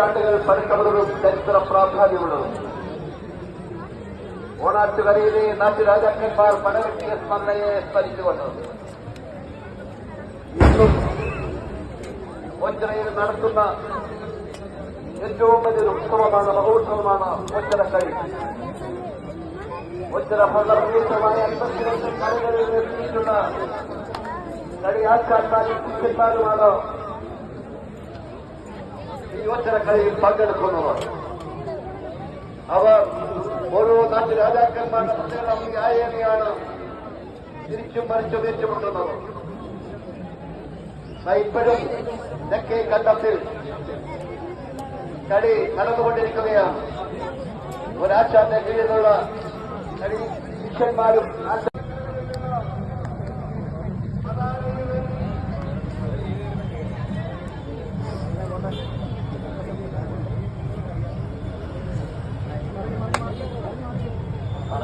ಉಚ್ಚಾಟಕರು ಪರಿಕಮರು ದಲಿತರ ಪ್ರಾಬಲ್ಯಗಳು ಓಣ ಚಿವರಿಯಲ್ಲಿ ನಾಟಿ ರಾಜಕ್ಕೆ ಬಾರ್ ಮನವಟ್ಟಿಗೆ ಸ್ಮರಣೆಯೇ ಸ್ಮರಿಸಿಕೊಂಡರು ಇನ್ನು ವಂಚನೆಯಲ್ಲಿ ನಡೆಸುತ್ತ ಎಷ್ಟೋ ಮಂದಿ ಉತ್ಸವಮಾನ ಮಹೋತ್ಸವಮಾನ ವಂಚನ ಕೈ ವಂಚನ ಫಲಭೂತമായ ಕಾರ್ಯಗಳಲ್ಲಿ ಸೃಷ್ಟಿಸುತ್ತ ಕಡಿ ಆಚಾರ್ಯ ಸಿಕ್ಕಿದ್ದಾರು ಮಾಡೋ ഒച്ചറക്കളിയിൽ പങ്കെടുക്കുന്നവർ. അവർ ഓരോ നാട്ടു രാജാക്കന്മാരുടെ പ്രത്യേകം ഈ ആയേനെയാണ് തിരിച്ചും മറിച്ചും ഏറ്റുമുട്ടുന്നത്. ഇപ്പോഴും തെക്കേ കണ്ടത്തിൽ കളി നടന്നുകൊണ്ടിരിക്കുകയാണ്. ഒരാശാന്റെ കീഴിലുള്ള കളി ശിഷ്യന്മാരും